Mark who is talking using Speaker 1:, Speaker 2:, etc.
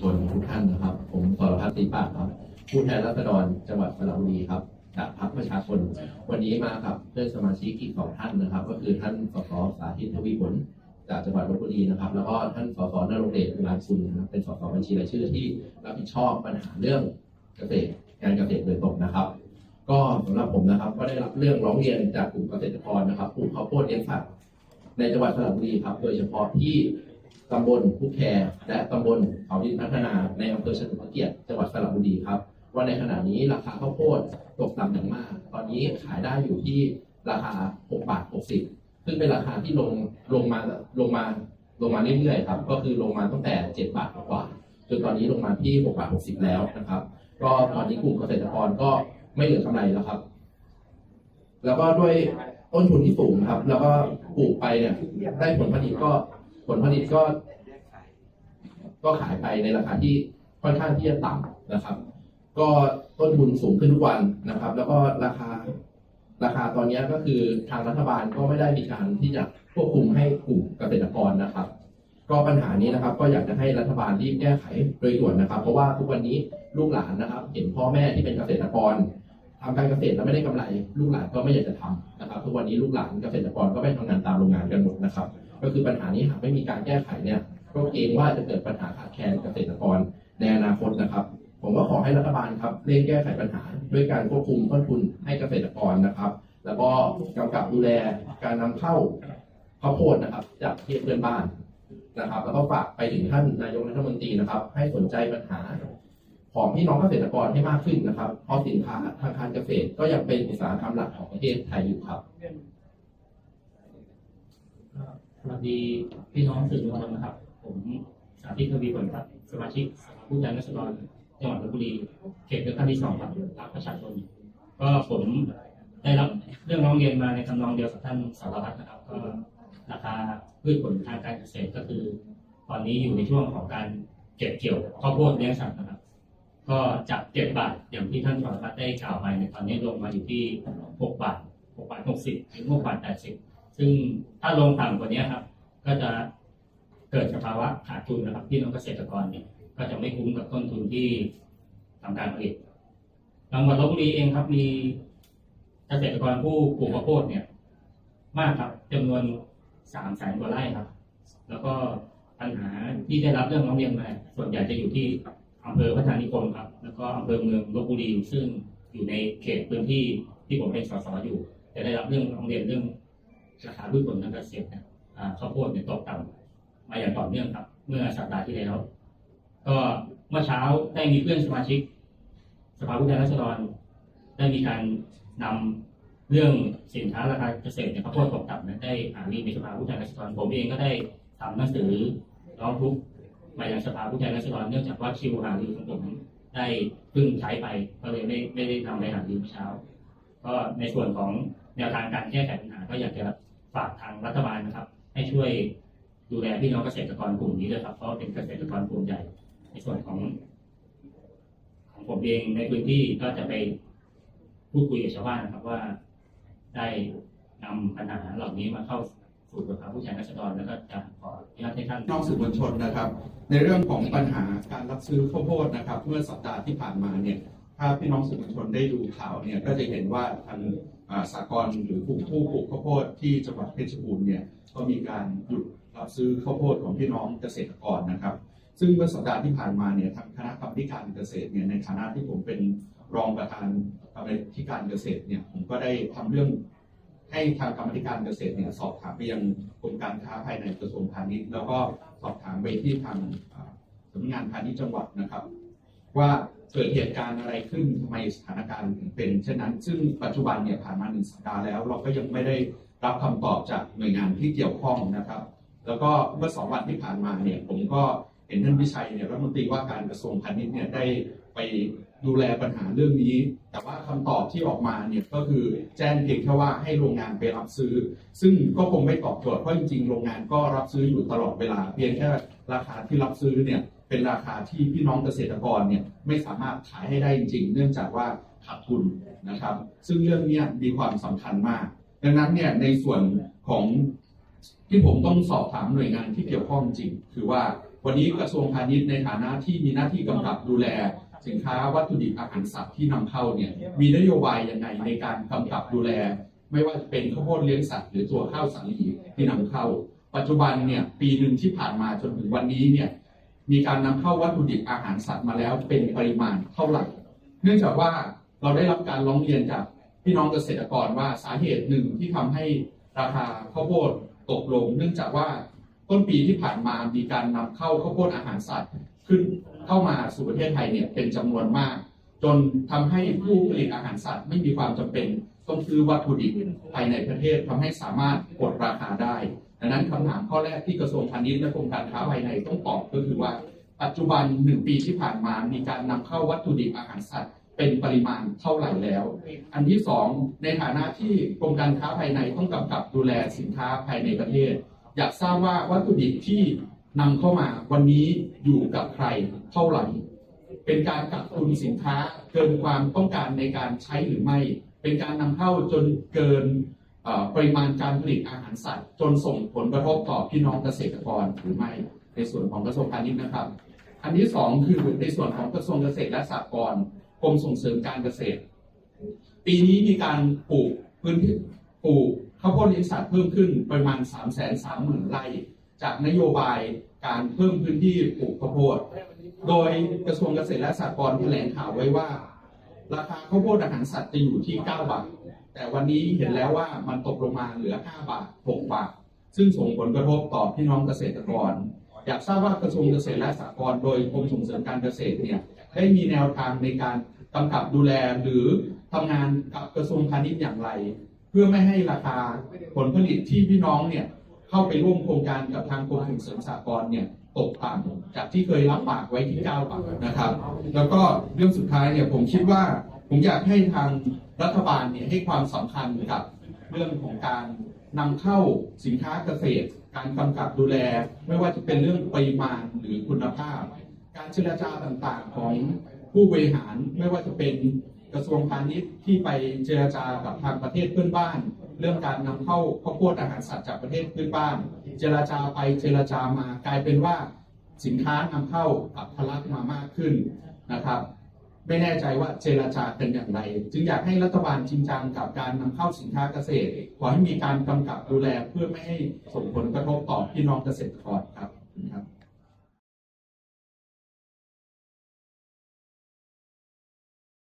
Speaker 1: ชนทุกท่านนะครับ ผมสรพัฒน์ศรีปากครับ ผู้แทนราษฎรจังหวัดสระบุรีครับจากพรรคประชาชน วันนี้มากับเพื่อนสมาชิกอีกสองท่านนะครับ ก็คือท่านสสสาธิตทวีผลจากจังหวัดลบบุรีนะครับ แล้วก็ท่านสสนรงเดชลานชุนนะครับเป็นสสบัญชีรายชื่อที่รับผิดชอบปัญหาเรื่องเกษตรการเกษตรโดยตรงนะครับ ก็สำหรับผมนะครับ ก็ได้รับเรื่องร้องเรียนจากกลุ่มเกษตรกรนะครับปลูกข้าวโพดเลี้ยงสัตว์ในจังหวัดสระบุรีครับ โดยเฉพาะที่ ตำบลผู้แคร์และตำบลเขาดินพัฒนาในอำเภอเฉลิมพระเกียรติจังหวัดสระบุรีครับ ว่าในขณะนี้ราคาข้าวโพดตกต่ำอย่างมาก ตอนนี้ขายได้อยู่ที่ราคา 6 บาท 60 ซึ่งเป็นราคาที่ลงลงมาลงมาลงมาเรื่อยๆครับ ก็คือลงมาตั้งแต่ 7 บาทกว่าๆจนตอนนี้ลงมาที่ 6 บาท 60 แล้วนะครับ ก็ตอนนี้กลุ่มเกษตรกรก็ไม่เหลือกำไรแล้วครับ แล้วก็ด้วยต้นทุนที่สูงครับ แล้วก็ปลูกไปเนี่ยได้ผลผลิตก็ ผลผลิตก็ก็ขายไปในราคาที่ค่อนข้างที่จะต่ำนะครับ ก็ต้นทุนสูงขึ้นทุกวันนะครับ แล้วก็ราคาราคาตอนนี้ก็คือทางรัฐบาลก็ไม่ได้มีการที่จะควบคุมให้กลุ่มเกษตรกรนะครับ ก็ปัญหานี้นะครับ ก็อยากจะให้รัฐบาลรีบแก้ไขโดยด่วนนะครับ เพราะว่าทุกวันนี้ลูกหลานนะครับ เห็นพ่อแม่ที่เป็นเกษตรกร ทำการเกษตรแล้วไม่ได้กำไร ลูกหลานก็ไม่อยากจะทำนะครับทุกวันนี้ลูกหลานเกษตรกรก็ไปทำงานตามโรงงานกันหมดนะครับ ก็คือปัญหานี้หากไม่มีการแก้ไขเนี่ยก็เกรงว่าจะเกิดปัญหาขาดแคลนเกษตรกรในอนาคตนะครับ ผมก็ขอให้รัฐบาลครับเร่งแก้ไขปัญหา ด้วยการควบคุมต้นทุนให้เกษตรกรนะครับ แล้วก็กำกับดูแลการนำเข้าข้าวโพดนะครับ จากประเทศเพื่อนบ้านนะครับ แล้วก็ฝากไปถึงท่านนายกรัฐมนตรีนะครับ ให้สนใจปัญหา ของพี่น้องเกษตรกรให้มากขึ้นนะครับ เพราะสินค้าทางการเกษตรก็ยังเป็นอุตสาหกรรมหลักของประเทศไทยอยู่ครับ
Speaker 2: สวัสดีพี่น้องสื่อมวลชนนะครับ ผมสาธิตทวีผลครับสมาชิกสภาผู้แทนราษฎรจังหวัดลบบุรีเขตเลือกตั้งที่สองครับรักประชาชนก็ผมได้รับเรื่องร้องเรียนมาในทำนองเดียวกับท่านสารวัตรนะครับ ก็ราคาพืชผลทางการเกษตรก็คือ ตอนนี้อยู่ในช่วงของการเก็บเกี่ยวข้าวโพดเลี้ยงสัตว์นะครับ ก็จากเจ็ดบาทอย่างที่ท่านสารวัตรได้กล่าวไปในตอนนี้ลงมาอยู่ที่หกบาทหกบาทหกสิบถึงหกบาทแปดสิบซึ่งถ้าลงต่ำกว่านี้ครับ ก็จะเกิดสภาวะขาดทุนนะครับพี่น้องเกษตรกรเนี่ยก็จะไม่คุ้มกับต้นทุนที่ทำการผลิตจังหวัดลบบุรีเองครับ มีเกษตรกรผู้ปลูกข้าวโพดเนี่ย มากครับจำนวนสามแสนกว่าไร่ครับ แล้วก็ปัญหาที่ได้รับเรื่องร้องเรียนมาส่วนใหญ่จะอยู่ที่ อำเภอพัฒนานิคมครับ แล้วก็อำเภอเมืองลบบุรีซึ่งอยู่ในเขตพื้นที่ที่ผมเป็นสสอยู่จะได้รับเรื่องร้องเรียนเรื่องราคาพืชผลทางกรเกษตรเนี่ยอ่าข้าวโพดเนี่ยตกต่ำมาอย่างต่อเนื่องครับ เมื่อสัปดาห์ที่แล้ว ก็เมื่อเช้าได้มีเพื่อนสมาชิก สภาผู้แทนราษฎรได้มีการนำเรื่องสินค้าราคาเกษตรเนี่ยข้าวโพดตกต่ำนั้นได้หารือในสภาผู้แทนราษฎรผมเองก็ได้ทำหนังสือร้องทุกข์ มายังสภาผู้แทนราษฎรเนื่องจากว่าคิวหารือของผมได้เพิ่งใช้ไปก็เลยไม่ไม่ได้ทำในหารือเมื่อเช้า ก็ในส่วนของแนวทางการแก้ไขปัญหาก็อยากจะฝากทางรัฐบาลนะครับ ให้ช่วยดูแลพี่น้องเกษตรกรกลุ่มนี้ด้วยครับเพราะเป็นเกษตรกรกลุ่มใหญ่ ในส่วนของ ของผมเองในพื้นที่ก็จะไปพูดคุยกับชาวบ้านนะครับว่าได้นำปัญหาเหล่านี้มาเข้า สู่สภาผู้แทนราษฎรแล้วก็จะขออนุญาตให้ท่าน
Speaker 3: นอกสื่อมวลชนนะครับ ในเรื่องของปัญหาการรับซื้อข้าวโพดนะครับ เมื่อสัปดาห์ที่ผ่านมาเนี่ยถ้าพี่น้องสื่อมวลชนได้ดูข่าวเนี่ยก็จะเห็นว่าทางสากลหรือกลุ่มผู้ปลูกข้าวโพดที่จังหวัดเพชรบูรณ์เนี่ยก็มีการหยุดรับซื้อข้าวโพดของพี่น้องเกษตรกรนะครับ ซึ่งเมื่อสัปดาห์ที่ผ่านมาเนี่ยทางคณะกรรมการเกษตรเนี่ยในฐานะที่ผมเป็นรองประธานกรรมการเกษตรเนี่ยผมก็ได้ทำเรื่อง ให้ทางกรรมธิการเกษตรเนี่ยสอบถามไปยังกรมการค้าภายในกระทรวงพาณิชย์แล้วก็สอบถามไปที่ทางสำนักงานพาณิชย์จังหวัดนะครับ ว่าเกิดเหตุการณ์อะไรขึ้นทำไมสถานการณ์ถึงเป็นเช่นนั้น ซึ่งปัจจุบันเนี่ยผ่านมาหนึ่งสัปดาห์แล้ว เราก็ยังไม่ได้รับคำตอบจากหน่วยงานที่เกี่ยวข้องนะครับ แล้วก็เมื่อสองวันที่ผ่านมาเนี่ยผมก็เห็นท่านวิชัยเนี่ยรัฐมนตรีว่าการกระทรวงพาณิชย์เนี่ยได้ไป ดูแลปัญหาเรื่องนี้ แต่ว่าคำตอบที่ออกมาเนี่ยก็คือแจ้งเพียงแค่ว่าให้โรงงานไปรับซื้อ ซึ่งก็คงไม่ตอบโจทย์เพราะจริงๆโรงงานก็รับซื้ออยู่ตลอดเวลา เพียงแค่ราคาที่รับซื้อเนี่ยเป็นราคาที่พี่น้องเกษตรกรเนี่ยไม่สามารถขายให้ได้จริง ๆ เนื่องจากว่าขาดทุนนะครับ ซึ่งเรื่องนี้มีความสำคัญมาก ดังนั้นเนี่ยในส่วนของที่ผมต้องสอบถามหน่วยงานที่เกี่ยวข้องจริง คือว่าวันนี้กระทรวงพาณิชย์ในฐานะที่มีหน้าที่กำกับดูแล สินค้าวัตถุดิบอาหารสัตว์ที่นำเข้าเนี่ยมีนโยบายยังไงในการกำกับดูแล ไม่ว่าจะเป็นข้าวโพดเลี้ยงสัตว์หรือตัวข้าวสาลีที่นำเข้า ปัจจุบันเนี่ยปีหนึ่งที่ผ่านมาจนถึงวันนี้เนี่ยมีการนำเข้าวัตถุดิบอาหารสัตว์มาแล้วเป็นปริมาณเท่าไหร่ เนื่องจากว่าเราได้รับการร้องเรียนจากพี่น้องเกษตรกรว่าสาเหตุหนึ่งที่ทำให้ราคาข้าวโพดตกลง เนื่องจากว่าต้นปีที่ผ่านมามีการนำเข้าข้าวโพดอาหารสัตว์ขึ้น เข้ามาสู่ประเทศไทยเนี่ยเป็นจำนวนมาก จนทำให้ผู้ผลิตอาหารสัตว์ไม่มีความจำเป็นต้องซื้อวัตถุดิบภายในประเทศทำให้สามารถกดราคาได้ดังนั้นคำถามข้อแรกที่กระทรวงพาณิชย์และกรมการค้าภายในต้องตอบก็คือว่า ปัจจุบันหนึ่งปีที่ผ่านมามีการนำเข้าวัตถุดิบอาหารสัตว์เป็นปริมาณเท่าไหร่แล้ว อันที่สองในฐานะที่กรมการค้าภายในต้องกำกับดูแลสินค้าภายในประเทศ อยากทราบว่าวัตถุดิบที่นำเข้ามาวันนี้อยู่กับใคร เท่าไหร่ เป็นการกักตุนสินค้าเกินความต้องการในการใช้หรือไม่ เป็นการนำเข้าจนเกินปริมาณการผลิตอาหารสัตว์ จนส่งผลกระทบต่อพี่น้องเกษตรกรหรือไม่ในส่วนของกระทรวงพาณิชย์นะครับ อันที่สองคือในส่วนของกระทรวงเกษตรและสหกรณ์กรมส่งเสริมการเกษตร ปีนี้มีการปลูกพื้นที่ปลูกข้าวโพดเลี้ยงสัตว์เพิ่มขึ้นประมาณ 3 3 0 0 0 0ไร่ จากนโยบายการเพิ่มพื้นที่ปลูกข้าวโพด โดยกระทรวงเกษตรและสหกรณ์แถลงข่าวไว้ว่า ราคาข้าวโพดอาหารสัตว์จะอยู่ที่ 9 บาท แต่วันนี้เห็นแล้วว่ามันตกลงมาเหลือ 5 บาท 6 บาท ซึ่งส่งผลกระทบต่อพี่น้องเกษตรกร อยากทราบว่ากระทรวงเกษตรและสหกรณ์โดยกรมส่งเสริมการเกษตรเนี่ยได้มีแนวทางในการกำกับดูแลหรือทำงานกับกระทรวงพาณิชย์อย่างไร เพื่อไม่ให้ราคาผลผลิตที่พี่น้องเนี่ยเข้าไปร่วมโครงการกับทางกรมส่งเสริมสหกรณ์เนี่ย ตกต่ำจากที่เคยรับปากไว้ที่ 9 บาทนะครับ แล้วก็เรื่องสุดท้ายเนี่ยผมคิดว่าผมอยากให้ทางรัฐบาลเนี่ยให้ความสำคัญกับเรื่องของการนำเข้าสินค้าเกษตร การกำกับดูแล ไม่ว่าจะเป็นเรื่องปริมาณหรือคุณภาพ การเจรจาต่างๆของผู้บริหารไม่ว่าจะเป็นกระทรวงพาณิชย์ที่ไปเจรจากับทางประเทศเพื่อนบ้าน เรื่องการนำเข้าข้าวโพดอาหารสัตว์จากประเทศเพื่อนบ้าน เจรจาไปเจรจามากลายเป็นว่าสินค้านำเข้ากับทะลักมามากขึ้นนะครับ ไม่แน่ใจว่าเจรจาเป็นอย่างไร จึงอยากให้รัฐบาลจริงจังกับการนำเข้าสินค้าเกษตรขอให้มีการกำกับดูแลเพื่อไม่ให้ส่งผลกระทบต่อพี่น้องเกษตรกรครับครับ